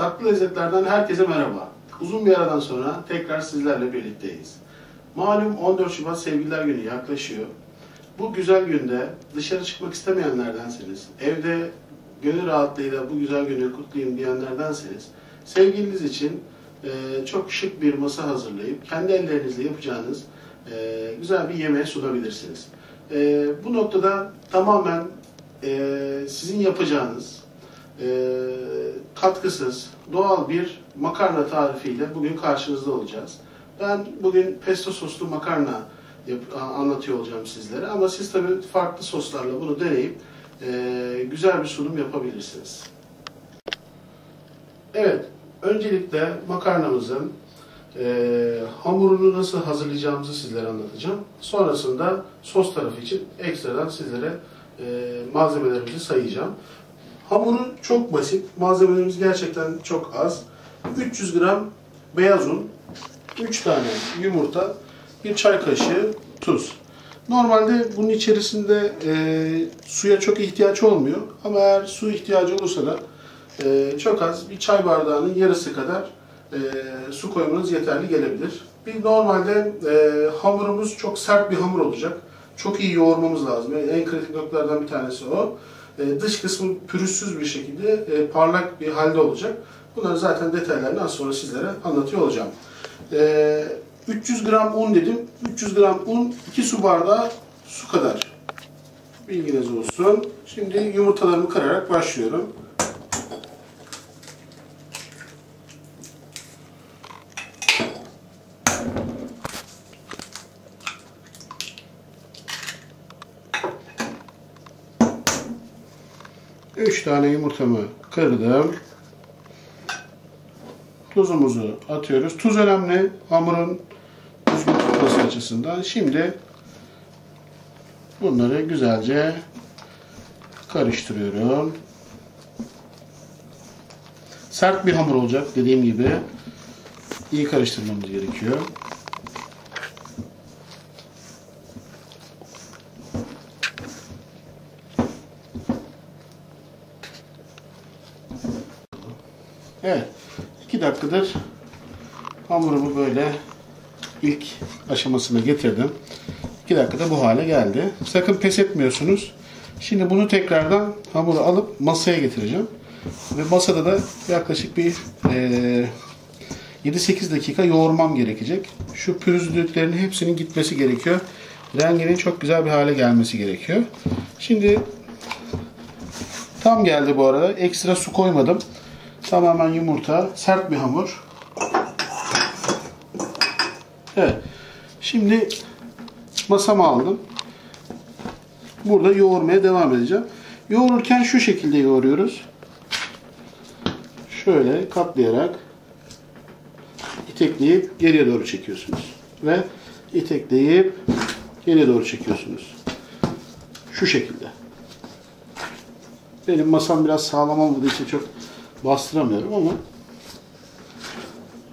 Saklı lezzetlerden herkese merhaba. Uzun bir aradan sonra tekrar sizlerle birlikteyiz. Malum 14 Şubat Sevgililer Günü yaklaşıyor. Bu güzel günde dışarı çıkmak istemeyenlerdensiniz, evde gönül rahatlığıyla bu güzel günü kutlayayım diyenlerdenseniz, sevgiliniz için e, çok şık bir masa hazırlayıp kendi ellerinizle yapacağınız e, güzel bir yemeğe sunabilirsiniz. E, bu noktada tamamen e, sizin yapacağınız e, katkısız, doğal bir makarna tarifiyle bugün karşınızda olacağız. Ben bugün pesto soslu makarna anlatıyor olacağım sizlere ama siz tabii farklı soslarla bunu deneyip e, güzel bir sunum yapabilirsiniz. Evet, öncelikle makarnamızın e, hamurunu nasıl hazırlayacağımızı sizlere anlatacağım. Sonrasında sos tarafı için ekstradan sizlere e, malzemelerimizi sayacağım. Hamuru çok basit. Malzemelerimiz gerçekten çok az. 300 gram beyaz un, 3 tane yumurta, bir çay kaşığı tuz. Normalde bunun içerisinde e, suya çok ihtiyaç olmuyor. Ama eğer su ihtiyacı olursa da e, çok az bir çay bardağının yarısı kadar e, su koymanız yeterli gelebilir. Bir normalde e, hamurumuz çok sert bir hamur olacak. Çok iyi yoğurmamız lazım. En kritik noktalardan bir tanesi o. E, dış kısmı pürüzsüz bir şekilde e, parlak bir halde olacak. Bunları zaten detaylarını az sonra sizlere anlatıyor olacağım. E, 300 gram un dedim. 300 gram un 2 su bardağı su kadar. Bilginiz olsun. Şimdi yumurtalarımı kırarak başlıyorum. Üç tane yumurtamı kırdım. Tuzumuzu atıyoruz. Tuz önemli hamurun düzgün tutması açısından. Şimdi bunları güzelce karıştırıyorum. Sert bir hamur olacak dediğim gibi. İyi karıştırmamız gerekiyor. Evet. 2 dakikadır hamurumu böyle ilk aşamasına getirdim. 2 dakikada bu hale geldi. Sakın pes etmiyorsunuz. Şimdi bunu tekrardan hamuru alıp masaya getireceğim. Ve masada da yaklaşık bir e, 7-8 dakika yoğurmam gerekecek. Şu pürüzlülüklerin hepsinin gitmesi gerekiyor. Renginin çok güzel bir hale gelmesi gerekiyor. Şimdi tam geldi bu arada. Ekstra su koymadım. Tamamen yumurta, sert bir hamur. Evet. Şimdi masama aldım. Burada yoğurmaya devam edeceğim. Yoğururken şu şekilde yoğuruyoruz. Şöyle katlayarak itekleyip geriye doğru çekiyorsunuz. Ve itekleyip geriye doğru çekiyorsunuz. Şu şekilde. Benim masam biraz sağlam olmadığı için çok bastıramıyorum ama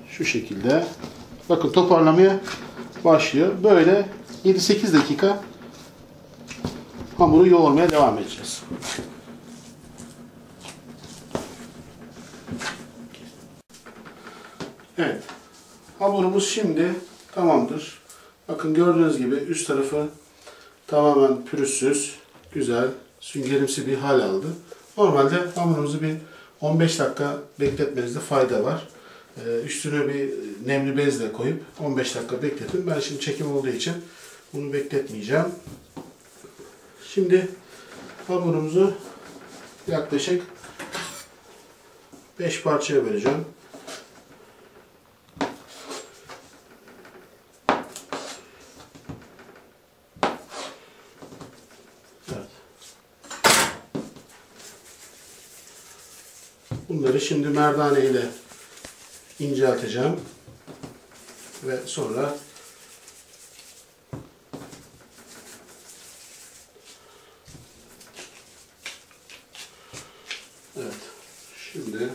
şu şekilde bakın toparlamaya başlıyor. Böyle 7-8 dakika hamuru yoğurmaya devam edeceğiz. Evet. Hamurumuz şimdi tamamdır. Bakın gördüğünüz gibi üst tarafı tamamen pürüzsüz, güzel, süngerimsi bir hal aldı. Normalde hamurumuzu bir 15 dakika bekletmenizde fayda var. Ee, üstüne bir nemli bezle koyup 15 dakika bekletin. Ben şimdi çekim olduğu için bunu bekletmeyeceğim. Şimdi hamurumuzu yaklaşık 5 parçaya böleceğim. Bunları şimdi merdane ile incelteceğim. Ve sonra Evet. Şimdi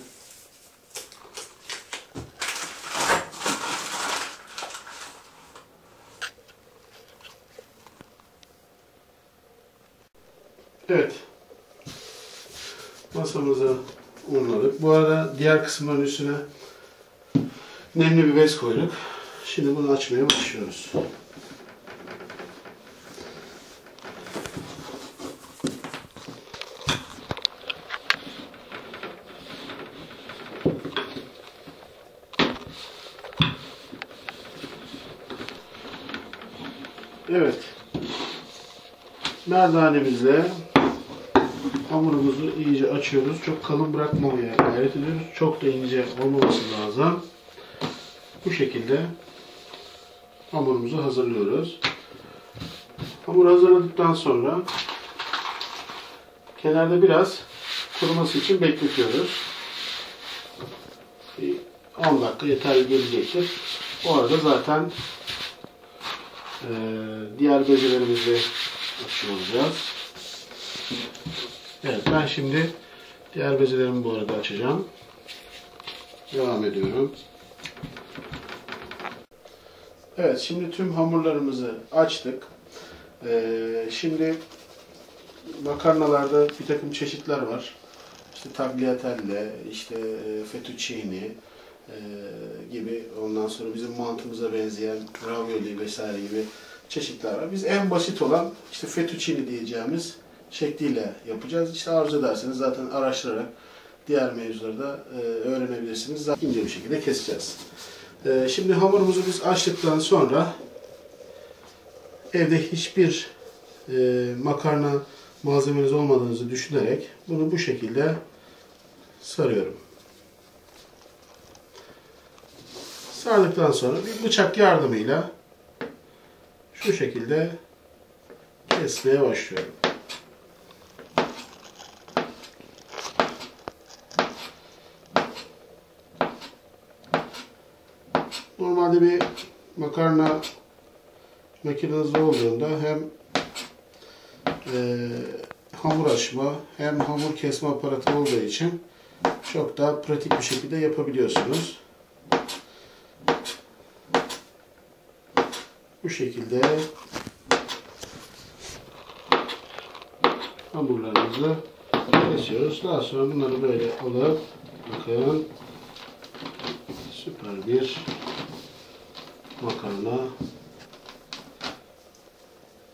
Evet. Masamıza unladık. Bu arada diğer kısımların üstüne nemli bir bez koyduk. Şimdi bunu açmaya başlıyoruz. Evet. Merdanemizle hamurumuzu iyice açıyoruz. Çok kalın bırakmamaya gayret ediyoruz. Çok da ince olmaması lazım. Bu şekilde hamurumuzu hazırlıyoruz. Hamur hazırladıktan sonra kenarda biraz kuruması için bekletiyoruz. Bir 10 dakika yeterli gelecektir. O arada zaten diğer bezelerimizi açıyor. Evet ben şimdi diğer bezelerimi bu arada açacağım. Devam ediyorum. Evet şimdi tüm hamurlarımızı açtık. Ee, şimdi makarnalarda bir takım çeşitler var. İşte tagliatelle, işte e, fettuccine e, gibi ondan sonra bizim mantımıza benzeyen ravioli vesaire gibi çeşitler var. Biz en basit olan işte fettuccine diyeceğimiz şekliyle yapacağız. İşte arzu ederseniz zaten araştırarak diğer mevzuları da e, öğrenebilirsiniz. Zaten ince bir şekilde keseceğiz. E, şimdi hamurumuzu biz açtıktan sonra evde hiçbir e, makarna malzemeniz olmadığınızı düşünerek bunu bu şekilde sarıyorum. Sardıktan sonra bir bıçak yardımıyla şu şekilde kesmeye başlıyorum. Normalde bir makarna makineniz olduğunda hem e, hamur açma hem hamur kesme aparatı olduğu için çok daha pratik bir şekilde yapabiliyorsunuz. Bu şekilde hamurlarımızı kesiyoruz. Daha sonra bunları böyle alıp bakın süper bir makarna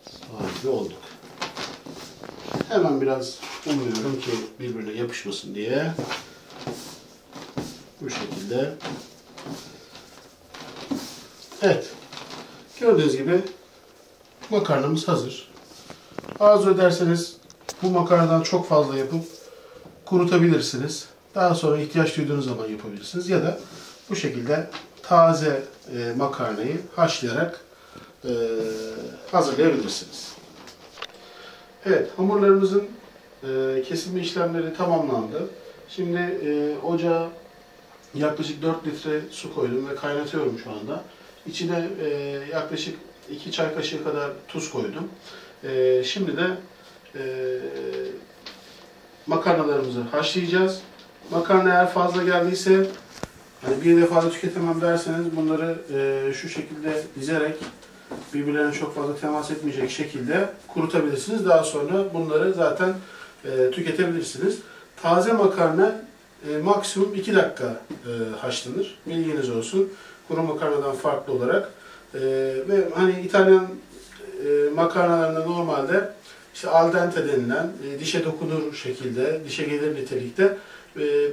sahibi olduk. Hemen biraz umuyorum ki birbirine yapışmasın diye bu şekilde Evet. Gördüğünüz gibi makarnamız hazır. Arzu ederseniz bu makarnadan çok fazla yapıp kurutabilirsiniz. Daha sonra ihtiyaç duyduğunuz zaman yapabilirsiniz. Ya da bu şekilde taze e, makarnayı haşlayarak e, hazırlayabilirsiniz. Evet, hamurlarımızın e, kesilme işlemleri tamamlandı. Şimdi e, ocağa yaklaşık 4 litre su koydum ve kaynatıyorum şu anda. İçine e, yaklaşık 2 çay kaşığı kadar tuz koydum. E, şimdi de e, makarnalarımızı haşlayacağız. Makarna eğer fazla geldiyse hani bir defa da tüketemem derseniz bunları e, şu şekilde dizerek birbirlerine çok fazla temas etmeyecek şekilde kurutabilirsiniz. Daha sonra bunları zaten e, tüketebilirsiniz. Taze makarna e, maksimum 2 dakika e, haşlanır. Bilginiz olsun. Kuru makarnadan farklı olarak. E, ve hani İtalyan e, makarnalarında normalde işte al dente denilen e, dişe dokunur şekilde, dişe gelir nitelikte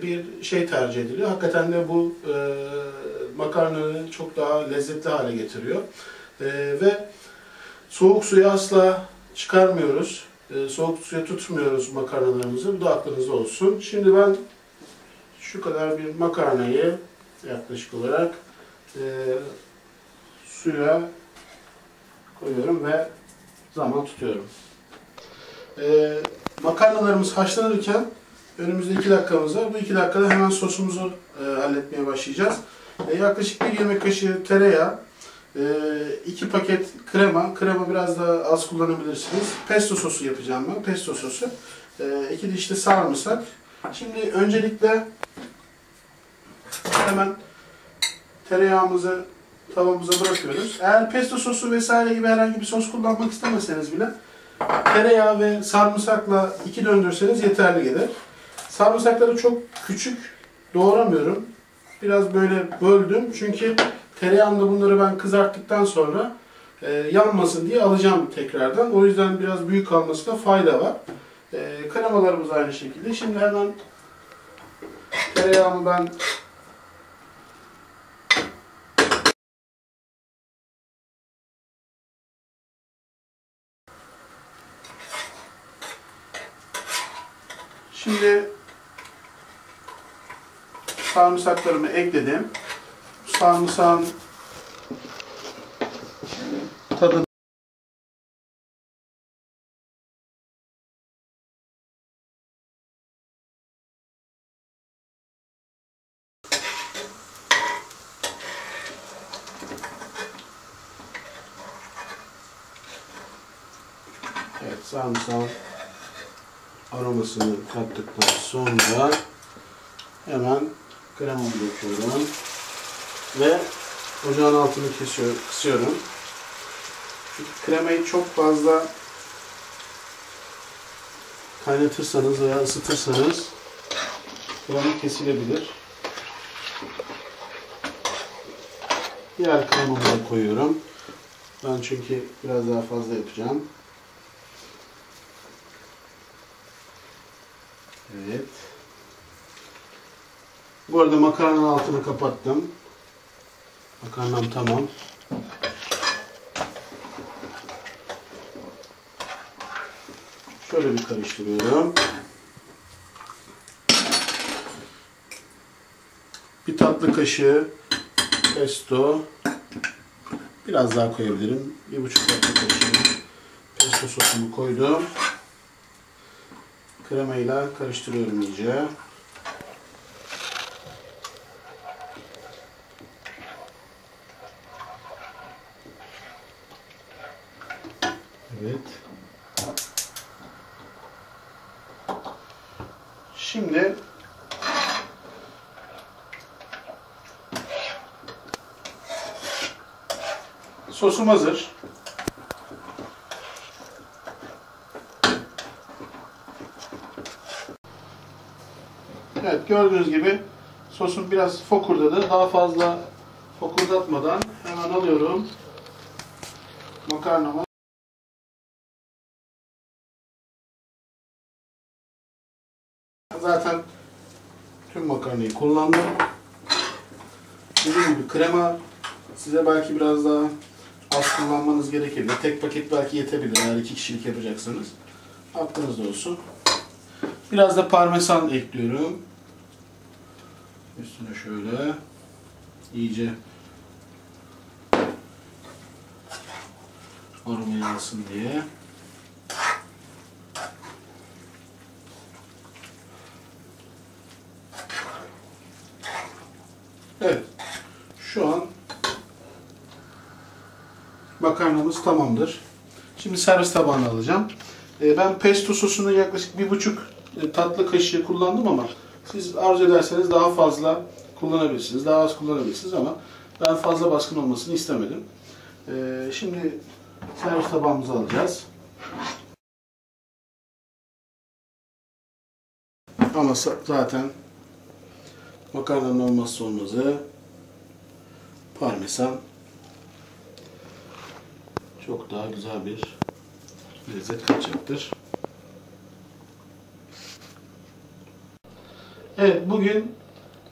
bir şey tercih ediliyor. Hakikaten de bu e, makarnayı çok daha lezzetli hale getiriyor. E, ve soğuk suyu asla çıkarmıyoruz. E, soğuk suya tutmuyoruz makarnalarımızı. Bu da aklınızda olsun. Şimdi ben şu kadar bir makarnayı yaklaşık olarak e, suya koyuyorum ve zaman tutuyorum. E, makarnalarımız haşlanırken önümüzde 2 dakikamız var. Bu 2 dakikada hemen sosumuzu e, halletmeye başlayacağız. E, yaklaşık 1 yemek kaşığı tereyağı, 2 e, paket krema, krema biraz daha az kullanabilirsiniz. Pesto sosu yapacağım ben, pesto sosu. 2 e, diş de sarımsak. Şimdi öncelikle hemen tereyağımızı tavamıza bırakıyoruz. Eğer pesto sosu vesaire gibi herhangi bir sos kullanmak istemeseniz bile tereyağı ve sarımsakla iki döndürseniz yeterli gelir. Sarımsakları çok küçük doğramıyorum. Biraz böyle böldüm. Çünkü tereyağında bunları ben kızarttıktan sonra e, yanmasın diye alacağım tekrardan. O yüzden biraz büyük kalmasına fayda var. E, kremalarımız aynı şekilde. Şimdi hemen tereyağımı ben Şimdi sarımsaklarımı ekledim. Sarımsağın tadı Evet, sarımsağın aromasını kattıktan sonra hemen kremamı döküyorum ve ocağın altını kesiyor, kısıyorum. Çünkü kremayı çok fazla kaynatırsanız veya ısıtırsanız krema kesilebilir. Diğer kremamı da koyuyorum. Ben çünkü biraz daha fazla yapacağım. Evet. Bu arada makarnanın altını kapattım. Makarnam tamam. Şöyle bir karıştırıyorum. Bir tatlı kaşığı pesto. Biraz daha koyabilirim. Bir buçuk tatlı kaşığı pesto sosumu koydum. Kremayla karıştırıyorum iyice. Evet. Şimdi sosum hazır. Evet gördüğünüz gibi sosum biraz fokurdadı. Daha fazla fokurdatmadan hemen alıyorum makarnamı. Zaten tüm makarnayı kullandım. Dediğim gibi krema size belki biraz daha az kullanmanız gerekebilir. Tek paket belki yetebilir eğer iki kişilik yapacaksanız. Aklınızda olsun. Biraz da parmesan ekliyorum. Üstüne şöyle iyice aromayı alsın diye. Evet. Şu an makarnamız tamamdır. Şimdi servis tabağına alacağım. Ee, ben pesto sosunu yaklaşık bir buçuk e, tatlı kaşığı kullandım ama siz arzu ederseniz daha fazla kullanabilirsiniz. Daha az kullanabilirsiniz ama ben fazla baskın olmasını istemedim. Ee, şimdi servis tabağımızı alacağız. Ama zaten makarnanın olmazsa olmazı parmesan çok daha güzel bir lezzet katacaktır. Evet bugün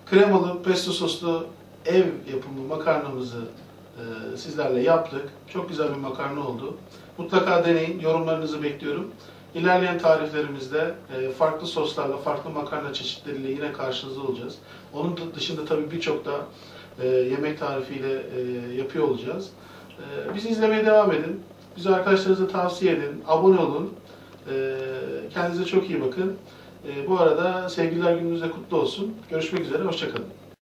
kremalı pesto soslu ev yapımı makarnamızı e, sizlerle yaptık. Çok güzel bir makarna oldu. Mutlaka deneyin. Yorumlarınızı bekliyorum. İlerleyen tariflerimizde e, farklı soslarla, farklı makarna çeşitleriyle yine karşınızda olacağız. Onun da- dışında tabii birçok da e, yemek tarifiyle e, yapıyor olacağız. E, bizi izlemeye devam edin. Bizi arkadaşlarınıza tavsiye edin. Abone olun. E, kendinize çok iyi bakın. E, bu arada sevgililer gününüz de kutlu olsun. Görüşmek üzere. Hoşçakalın.